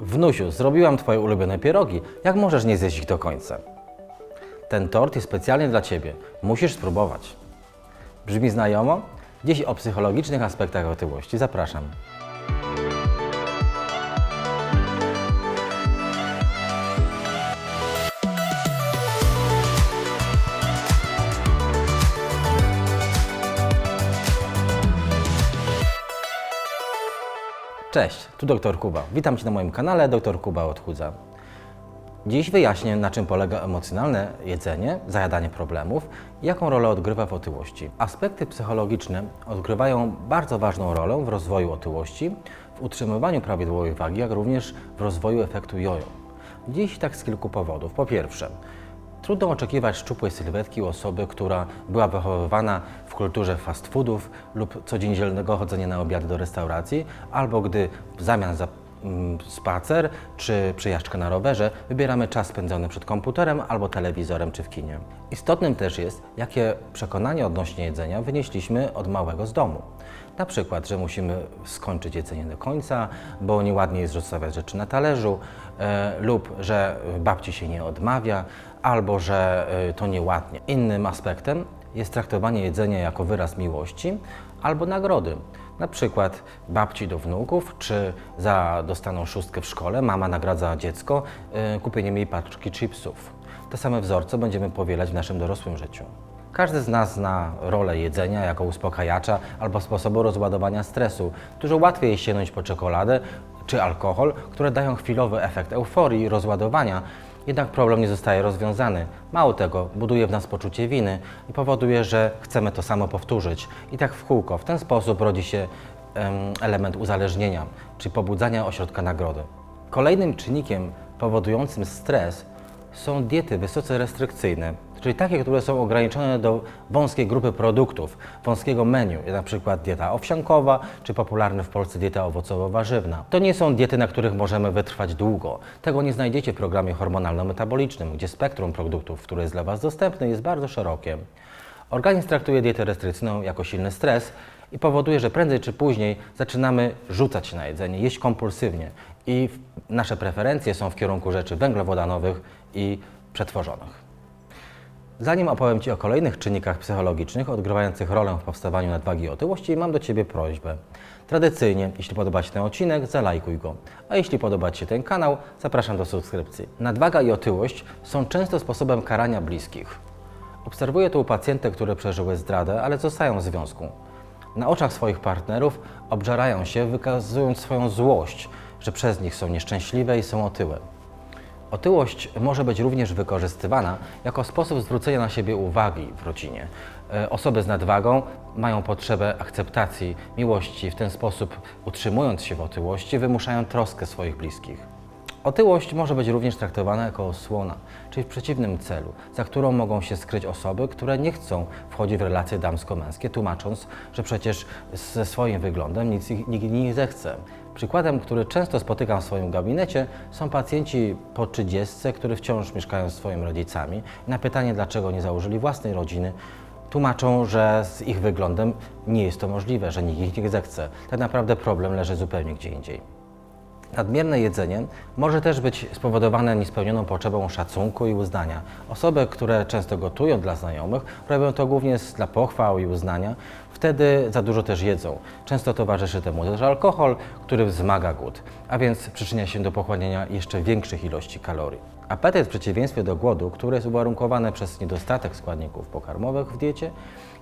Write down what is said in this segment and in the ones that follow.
Wnusiu, zrobiłam Twoje ulubione pierogi. Jak możesz nie zjeść ich do końca? Ten tort jest specjalnie dla Ciebie. Musisz spróbować. Brzmi znajomo? Dziś o psychologicznych aspektach otyłości. Zapraszam. Cześć, tu dr Kuba. Witam Cię na moim kanale Dr Kuba Odchudza. Dziś wyjaśnię, na czym polega emocjonalne jedzenie, zajadanie problemów i jaką rolę odgrywa w otyłości. Aspekty psychologiczne odgrywają bardzo ważną rolę w rozwoju otyłości, w utrzymywaniu prawidłowej wagi, jak również w rozwoju efektu jojo. Dziś tak z kilku powodów. Po pierwsze, Trudno oczekiwać szczupłej sylwetki u osoby, która była wychowywana w kulturze fast foodów lub codziennego chodzenia na obiad do restauracji, albo gdy w zamian za mm, spacer czy przejażdżkę na rowerze wybieramy czas spędzony przed komputerem albo telewizorem czy w kinie. Istotnym też jest, jakie przekonania odnośnie jedzenia wynieśliśmy od małego z domu. Na przykład, że musimy skończyć jedzenie do końca, bo nieładnie jest rozstawiać rzeczy na talerzu, e, lub że babci się nie odmawia, albo że e, to nieładnie. Innym aspektem jest traktowanie jedzenia jako wyraz miłości albo nagrody. Na przykład babci do wnuków, czy za dostaną szóstkę w szkole mama nagradza dziecko e, kupieniem jej paczki chipsów. Te same wzorce będziemy powielać w naszym dorosłym życiu. Każdy z nas zna rolę jedzenia jako uspokajacza albo sposobu rozładowania stresu. Dużo łatwiej jest sięgnąć po czekoladę czy alkohol, które dają chwilowy efekt euforii i rozładowania, jednak problem nie zostaje rozwiązany. Mało tego, buduje w nas poczucie winy i powoduje, że chcemy to samo powtórzyć. I tak w kółko. W ten sposób rodzi się em, element uzależnienia, czy pobudzania ośrodka nagrody. Kolejnym czynnikiem powodującym stres są diety wysoce restrykcyjne, czyli takie, które są ograniczone do wąskiej grupy produktów, wąskiego menu, na przykład dieta owsiankowa, czy popularna w Polsce dieta owocowo-warzywna. To nie są diety, na których możemy wytrwać długo. Tego nie znajdziecie w programie hormonalno-metabolicznym, gdzie spektrum produktów, które jest dla Was dostępne, jest bardzo szerokie. Organizm traktuje dietę restrykcyjną jako silny stres i powoduje, że prędzej czy później zaczynamy rzucać na jedzenie, jeść kompulsywnie i nasze preferencje są w kierunku rzeczy węglowodanowych i przetworzonych. Zanim opowiem Ci o kolejnych czynnikach psychologicznych odgrywających rolę w powstawaniu nadwagi i otyłości, mam do Ciebie prośbę. Tradycyjnie, jeśli podoba Ci ten odcinek, zalajkuj go. A jeśli podoba Ci się ten kanał, zapraszam do subskrypcji. Nadwaga i otyłość są często sposobem karania bliskich. Obserwuję to u pacjentek, które przeżyły zdradę, ale zostają w związku. Na oczach swoich partnerów obżerają się, wykazując swoją złość, że przez nich są nieszczęśliwe i są otyłe. Otyłość może być również wykorzystywana jako sposób zwrócenia na siebie uwagi w rodzinie. E, Osoby z nadwagą mają potrzebę akceptacji, miłości, w ten sposób utrzymując się w otyłości wymuszają troskę swoich bliskich. Otyłość może być również traktowana jako osłona, czyli w przeciwnym celu, za którą mogą się skryć osoby, które nie chcą wchodzić w relacje damsko-męskie, tłumacząc, że przecież ze swoim wyglądem nic nikt nie zechce. Przykładem, który często spotykam w swoim gabinecie, są pacjenci po 30, którzy wciąż mieszkają z swoimi rodzicami. Na pytanie, dlaczego nie założyli własnej rodziny, tłumaczą, że z ich wyglądem nie jest to możliwe, że nikt ich nie zechce. Tak naprawdę problem leży zupełnie gdzie indziej. Nadmierne jedzenie może też być spowodowane niespełnioną potrzebą szacunku i uznania. Osoby, które często gotują dla znajomych, robią to głównie dla pochwał i uznania, wtedy za dużo też jedzą. Często towarzyszy temu też alkohol, który wzmaga głód, a więc przyczynia się do pochłaniania jeszcze większych ilości kalorii. Apetyt w przeciwieństwie do głodu, który jest uwarunkowany przez niedostatek składników pokarmowych w diecie,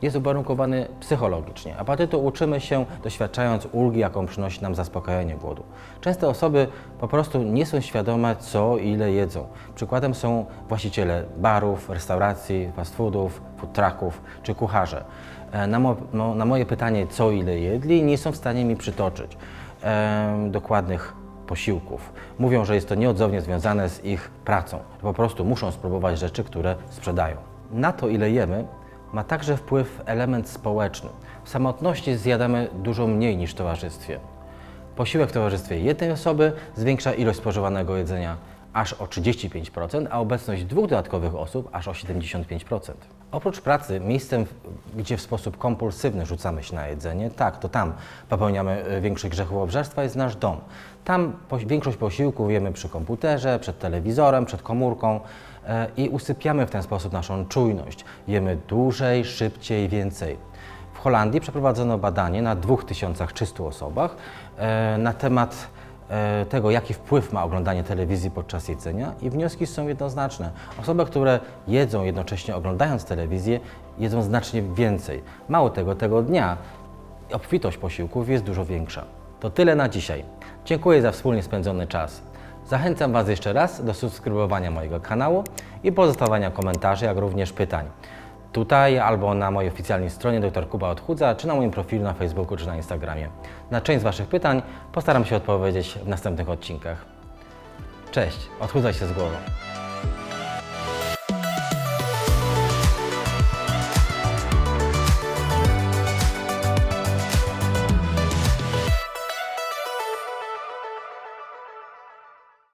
jest uwarunkowany psychologicznie. Apetytu uczymy się doświadczając ulgi, jaką przynosi nam zaspokajanie głodu. Często osoby po prostu nie są świadome, co i ile jedzą. Przykładem są właściciele barów, restauracji, fast foodów, food trucków czy kucharze. E, Na, mo- no, na moje pytanie, co ile jedli, nie są w stanie mi przytoczyć em, dokładnych posiłków. Mówią, że jest to nieodzownie związane z ich pracą. Po prostu muszą spróbować rzeczy, które sprzedają. Na to, ile jemy, ma także wpływ element społeczny. W samotności zjadamy dużo mniej niż w towarzystwie. Posiłek w towarzystwie jednej osoby zwiększa ilość spożywanego jedzenia aż o 35%, a obecność dwóch dodatkowych osób aż o 75%. Oprócz pracy, miejscem, gdzie w sposób kompulsywny rzucamy się na jedzenie, tak, to tam popełniamy e, większość grzechów obżarstwa, jest nasz dom. Tam większość posiłków jemy przy komputerze, przed telewizorem, przed komórką e, i usypiamy w ten sposób naszą czujność. Jemy dłużej, szybciej, więcej. W Holandii przeprowadzono badanie na 2300 osobach e, na temat tego, jaki wpływ ma oglądanie telewizji podczas jedzenia i wnioski są jednoznaczne. Osoby, które jedzą jednocześnie oglądając telewizję, jedzą znacznie więcej. Mało tego, tego dnia obfitość posiłków jest dużo większa. To tyle na dzisiaj. Dziękuję za wspólnie spędzony czas. Zachęcam Was jeszcze raz do subskrybowania mojego kanału i pozostawania komentarzy, jak również pytań. Tutaj albo na mojej oficjalnej stronie dr Kuba Odchudza, czy na moim profilu na Facebooku, czy na Instagramie. Na część z Waszych pytań postaram się odpowiedzieć w następnych odcinkach. Cześć, odchudzaj się z głową.